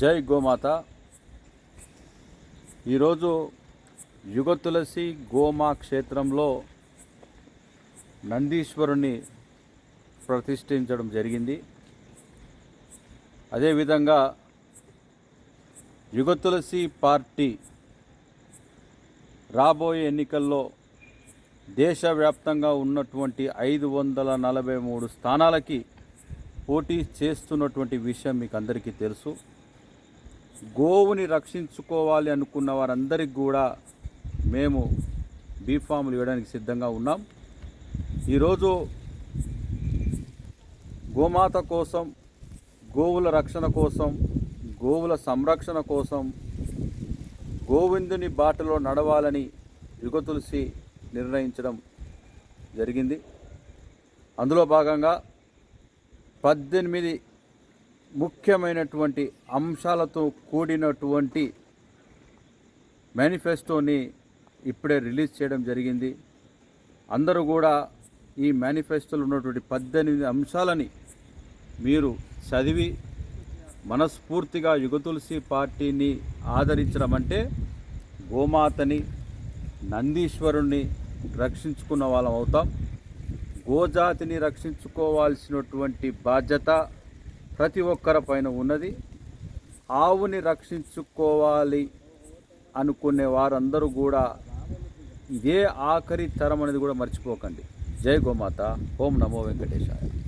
జై గోమాత. ఈరోజు యుగ తులసి గోమా క్షేత్రంలో నందీశ్వరుని ప్రతిష్ఠించడం జరిగింది. అదేవిధంగా యుగ తులసి పార్టీ రాబోయే ఎన్నికల్లో దేశవ్యాప్తంగా ఉన్నటువంటి ఐదు వందల నలభై మూడు స్థానాలకి పోటీ చేస్తున్నటువంటి విషయం మీకు అందరికీ తెలుసు. గోవుని రక్షించుకోవాలి అనుకున్న వారందరికీ కూడా మేము బీఫాములు ఇవ్వడానికి సిద్ధంగా ఉన్నాం. ఈరోజు గోమాత కోసం గోవుల రక్షణ కోసం గోవుల సంరక్షణ కోసం గోవిందుని బాటలో నడవాలని యుగ తులసి నిర్ణయించడం జరిగింది. అందులో భాగంగా పద్దెనిమిది ముఖ్యమైనటువంటి అంశాలతో కూడినటువంటి మేనిఫెస్టోని ఇప్పుడే రిలీజ్ చేయడం జరిగింది. అందరూ కూడా ఈ మేనిఫెస్టోలో ఉన్నటువంటి పద్దెనిమిది అంశాలని మీరు చదివి మనస్ఫూర్తిగా యుగతులసి పార్టీని ఆదరించడం అంటే గోమాతని నందీశ్వరుణ్ణి రక్షించుకున్న వాళ్ళం అవుతాం. గోజాతిని రక్షించుకోవాల్సినటువంటి బాధ్యత ప్రతి ఒక్కరి పైన ఉన్నది. ఆవుని రక్షించుకోవాలి అనుకునే వారందరూ కూడా ఇదే ఆఖరి తరం అనేది కూడా మర్చిపోకండి. జై గోమాత. ఓం నమో వెంకటేశాయ.